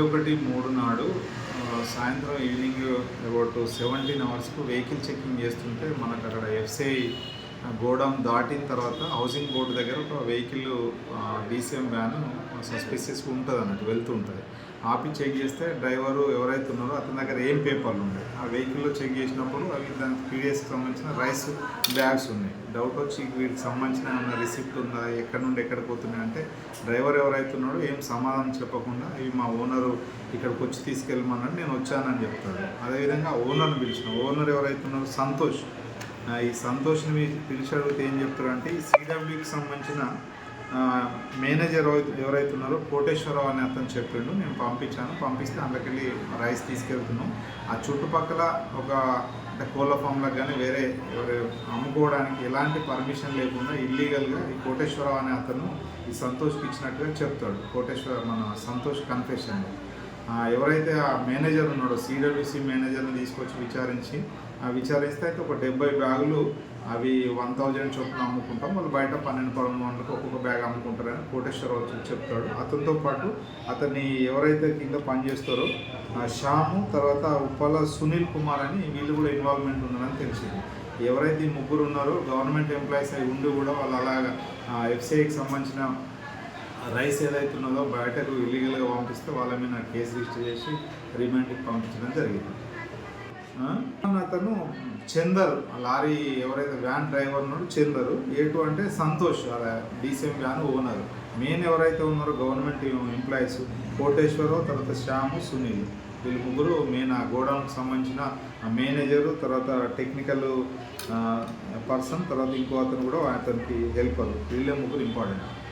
ఒకటి మూడు నాడు సాయంత్రం ఈవినింగ్ అబౌట్ సెవెంటీన్ అవర్స్కు వెహికల్ చెకింగ్ చేస్తుంటే మనకు అక్కడ ఎఫ్సిఐ గోడౌన్ దాటిన తర్వాత హౌసింగ్ బోర్డు దగ్గర ఒక వెహికల్ డీసీఎం వ్యాన్ సస్పిషియస్ ఉంటుంది అన్నట్టు వెళ్తూ ఉంటుంది. ఆపి చెక్ చేస్తే డ్రైవరు ఎవరైతే ఉన్నారో అతని దగ్గర ఏం పేపర్లు ఉన్నాయి ఆ వెహికల్లో చెక్ చేసినప్పుడు అవి దానికి పీడిఎస్కి సంబంధించిన రైస్ బ్యాగ్స్ ఉన్నాయి. డౌట్ వచ్చి వీటికి సంబంధించిన ఏమైనా రిసిప్ట్ ఉందా ఎక్కడి నుండి ఎక్కడ పోతున్నాయి అంటే డ్రైవర్ ఎవరైతే ఉన్నాడో ఏం సమాధానం చెప్పకుండా ఇవి మా ఓనరు ఇక్కడికి వచ్చి తీసుకెళ్ళమన్నాడు నేను వచ్చానని చెప్తాడు. అదేవిధంగా ఓనర్ని పిలిచిన ఓనర్ ఎవరైతే ఉన్నారో సంతోష్ ఈ సంతోష్ని పిలిచి అడిగితే ఏం చెప్తారంటే ఈ సిడబ్ల్యూకి సంబంధించిన మేనేజర్ ఎవరైతే- ఉన్నారో కోటేశ్వరరావు అని అతను చెప్పిండు. నేను పంపించాను. పంపిస్తే అందుకెళ్ళి రైస్ తీసుకెళ్తున్నాం. ఆ చుట్టుపక్కల ఒక అంటే కోళ్ళ ఫామ్లకు కానీ వేరే ఎవరు అమ్ముకోవడానికి ఎలాంటి పర్మిషన్ లేకుండా ఇల్లీగల్గా ఈ కోటేశ్వరరావు అనే అతను ఈ సంతోష్కి ఇచ్చినట్టుగా చెప్తాడు. కోటేశ్వర మన సంతోష్ కన్ఫెషన్ ఎవరైతే ఆ మేనేజర్ ఉన్నాడో సిడబ్ల్యూసి మేనేజర్ని తీసుకొచ్చి విచారించి ఆ విచారిస్తే అయితే ఒక డెబ్బై బ్యాగులు అవి వన్ థౌజండ్ చొప్పున అమ్ముకుంటాం. వాళ్ళు బయట పన్నెండు పదమూడు వందలకు ఒక్కొక్క బ్యాగ్ అమ్ముకుంటారని కోటేశ్వర వచ్చి చెప్తాడు. అతనితో పాటు అతన్ని ఎవరైతే కింద పనిచేస్తారో ఆ శ్యాము తర్వాత ఉప్పల సునీల్ కుమార్ అని వీళ్ళు కూడా ఇన్వాల్వ్మెంట్ ఉన్నారని తెలిసింది. ఎవరైతే ఈ ముగ్గురు ఉన్నారో గవర్నమెంట్ ఎంప్లాయీస్ అయి ఉండి కూడా వాళ్ళు అలాగా ఎఫ్సిఐకి సంబంధించిన రైస్ ఏదైతే ఉన్నదో బయటకు ఇల్లీగల్గా పంపిస్తే వాళ్ళ మీద కేసు రిజిస్టర్ చేసి రిమాండ్కి పంపించడం జరిగింది. అతను చందర్ ఆ లారీ ఎవరైతే వ్యాన్ డ్రైవర్ ఉన్నాడో చందరు ఏటు అంటే Santosh DCM van owner. Main ఎవరైతే ఉన్నారో గవర్నమెంట్ ఎంప్లాయీస్ కోటేశ్వరరావు తర్వాత శ్యాము సునీల్. వీళ్ళు ముగ్గురు మెయిన్ ఆ గోడౌన్కి సంబంధించిన మేనేజరు తర్వాత టెక్నికల్ పర్సన్ తర్వాత ఇంకో అతను కూడా అతనికి హెల్పర్. వీళ్ళే ముగ్గురు ఇంపార్టెంట్.